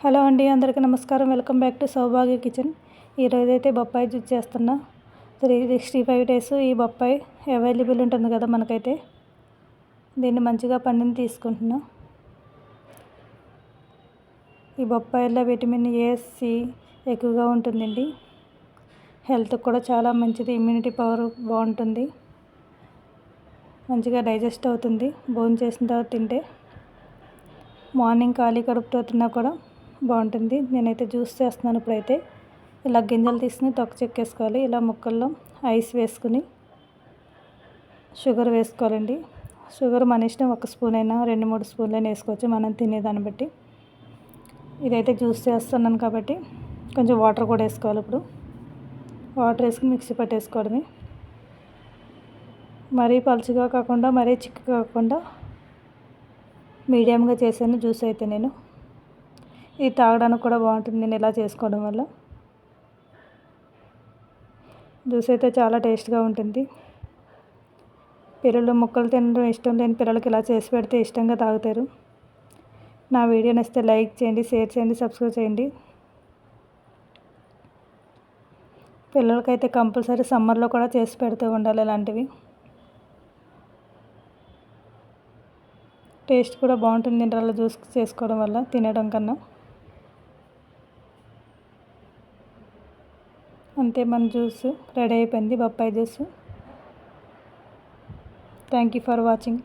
Hello అండి అందరికీ నమస్కారం. Welcome back to Saubhagya kitchen. ఈరోజైతే అయితే బొప్పాయి జ్యూస్ చేస్తున్నా. త్రీ సిక్స్టీ ఫైవ్ డేస్ ఈ బొప్పాయి అవైలబుల్ ఉంటుంది కదా మనకైతే. దీన్ని మంచిగా పండిని తీసుకుంటున్నా. ఈ బొప్పాయిలో విటమిన్ ఏ సి ఎక్కువగా ఉంటుందండి. హెల్త్కి కూడా చాలా మంచిది ఇమ్యూనిటీ పవర్ బాగుంటుంది. మంచిగా డైజెస్ట్ అవుతుంది. భోజనం చేసిన తర్వాత తింటే మార్నింగ్ ఖాళీ కడుపుతో తిన్నా కూడా బాగుంటుంది. నేనైతే జ్యూస్ చేస్తున్నాను ఇప్పుడైతే. ఇలా గింజలు తీసుకుని తొక్క చెక్కేసుకోవాలి. ఇలా ముక్కల్లో ఐస్ వేసుకుని షుగర్ వేసుకోవాలండి. షుగర్ మన ఇష్టం ఒక స్పూన్ అయినా రెండు మూడు స్పూన్లు అయినా వేసుకోవచ్చు. మనం తినేదాన్ని బట్టి. ఇదైతే జ్యూస్ చేస్తున్నాను కాబట్టి కొంచెం వాటర్ కూడా వేసుకోవాలి ఇప్పుడు. వాటర్ వేసుకుని మిక్సీ పట్టేసుకోవడమే. మరీ పలుచగా కాకుండా మరీ చిక్కు కాకుండా మీడియంగా చేశాను జ్యూస్ అయితే నేను. ఇది తాగడానికి కూడా బాగుంటుంది. నేను ఇలా చేసుకోవడం వల్ల జ్యూస్ అయితే చాలా టేస్ట్గా ఉంటుంది. పిల్లలు ముక్కలు తినడం ఇష్టం లేని పిల్లలకి ఇలా చేసి పెడితే ఇష్టంగా తాగుతారు. నా వీడియో నచ్చితే లైక్ చేయండి షేర్ చేయండి సబ్స్క్రైబ్ చేయండి. పిల్లలకైతే కంపల్సరీ సమ్మర్లో కూడా చేసి పెడుతూ ఉండాలి ఇలాంటివి. టేస్ట్ కూడా బాగుంటుంది. అలా జ్యూస్ చేసుకోవడం వల్ల తినడం కన్నా. అంతే మన జ్యూస్ రెడీ అయిపోయింది బొప్పాయి juice. Thank you for watching